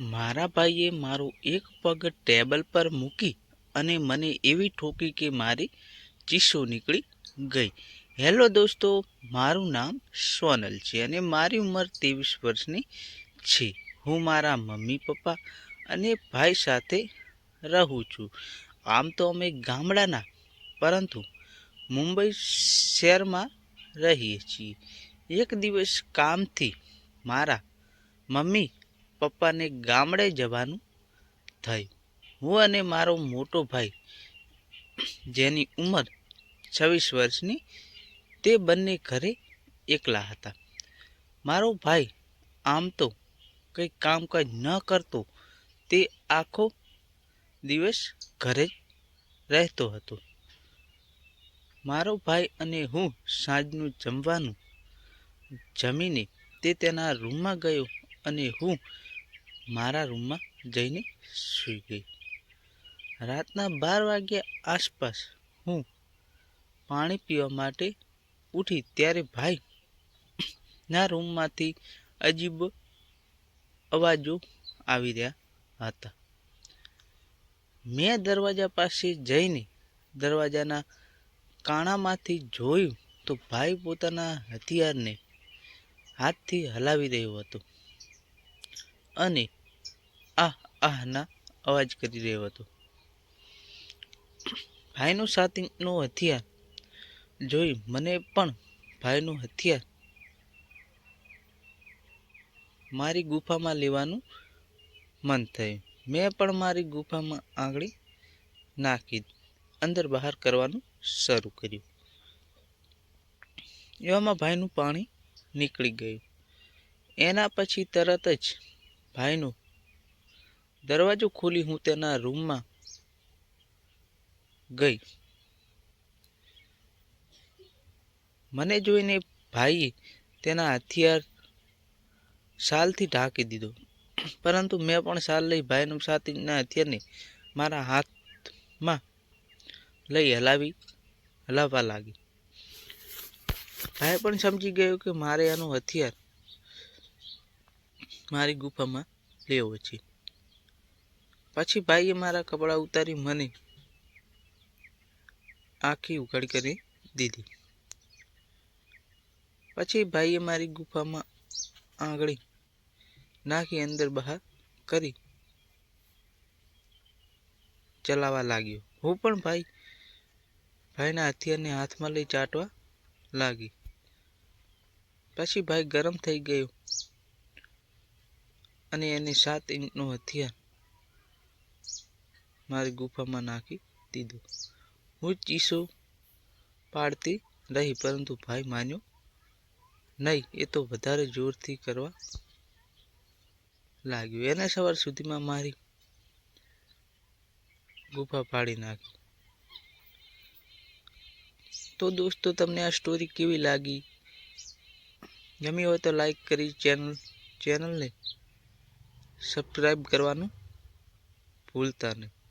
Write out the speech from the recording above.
મારા ભાઈએ મારો એક પગ ટેબલ પર મૂકી અને મને એવી ઠોકી કે મારી ચીસો નીકળી ગઈ. હેલો દોસ્તો, મારું નામ સોનલ છે અને મારી ઉંમર ત્રેવીસ વર્ષની છે. હું મારા મમ્મી, પપ્પા અને ભાઈ સાથે રહું છું. આમ તો અમે ગામડાના, પરંતુ મુંબઈ શહેરમાં રહીએ છીએ. એક દિવસ કામથી મારા મમ્મી પપ્પાને ગામડે જવાનું થયું. હું અને મારો મોટો ભાઈ, જેની ઉંમર છવ્વીસ વર્ષની, તે બંને ઘરે એકલા હતા. મારો ભાઈ આમ તો કંઈ કામકાજ ન કરતો, તે આખો દિવસ ઘરે જ રહેતો હતો. મારો ભાઈ અને હું સાંજનું જમવાનું જમીને તે તેના રૂમમાં ગયો અને હું મારા રૂમમાં જઈને સૂઈ ગઈ. રાતના બાર વાગ્યા આસપાસ હું પાણી પીવા માટે ઉઠી ત્યારે ભાઈ ના રૂમમાંથી અજીબ અવાજો આવી રહ્યા હતા. મેં દરવાજા પાસે જઈને દરવાજાના કાણામાંથી જોયું તો ભાઈ પોતાના હથિયારને હાથથી હલાવી રહ્યો હતો અને આહના અવાજ કરી રહ્યો હતો. ભાઈનું ઇંચનું હથિયાર. જોઈ મને પણ ભાઈનું હથિયાર. મારી ગુફામાં લેવાનું મન થયું. મેં પણ મારી ગુફામાં આંગળી નાખી અંદર બહાર કરવાનું શરૂ કર્યું. એવામાં ભાઈનું પાણી નીકળી ગયું. એના પછી તરત જ ભાઈનો દરવાજો ખોલી હું તેના રૂમમાં ગઈ. મને જોઈને ભાઈએ તેના હથિયાર શાલથી ઢાંકી દીધો. પરંતુ મેં પણ શાલ લઈ ભાઈનું સાથીના હથિયારને મારા હાથમાં લઈ હલાવી, હલાવવા લાગી. ભાઈ પણ સમજી ગયો કે મારે આનું હથિયાર મારી ગુફામાં લેવો છે. પછી ભાઈએ મારા કપડાં ઉતારી મને આખી ઉઘાડ કરી દીધી. પછી ભાઈએ મારી ગુફામાં આંગળી નાખી અંદર બહાર કરી ચલાવવા લાગ્યો. હું પણ ભાઈ, ભાઈના હથિયારને હાથમાં લઈ ચાટવા લાગી. પછી ભાઈ ગરમ થઈ ગયો અને એને સાત ઇંચનું હથિયાર મારી ગુફામાં નાખી દીધું. હું ચીસો પાડતી રહી, પરંતુ ભાઈ માન્યો નહીં, એ તો વધારે જોરથી કરવા લાગ્યું. એના સવાર સુધીમાં મારી ગુફા પાડી નાખી. તો દોસ્તો, તમને આ સ્ટોરી કેવી લાગી? ગમી હોય તો લાઈક કરી ચેનલ ચેનલને સબસ્ક્રાઈબ કરવાનું ભૂલતા નહીં.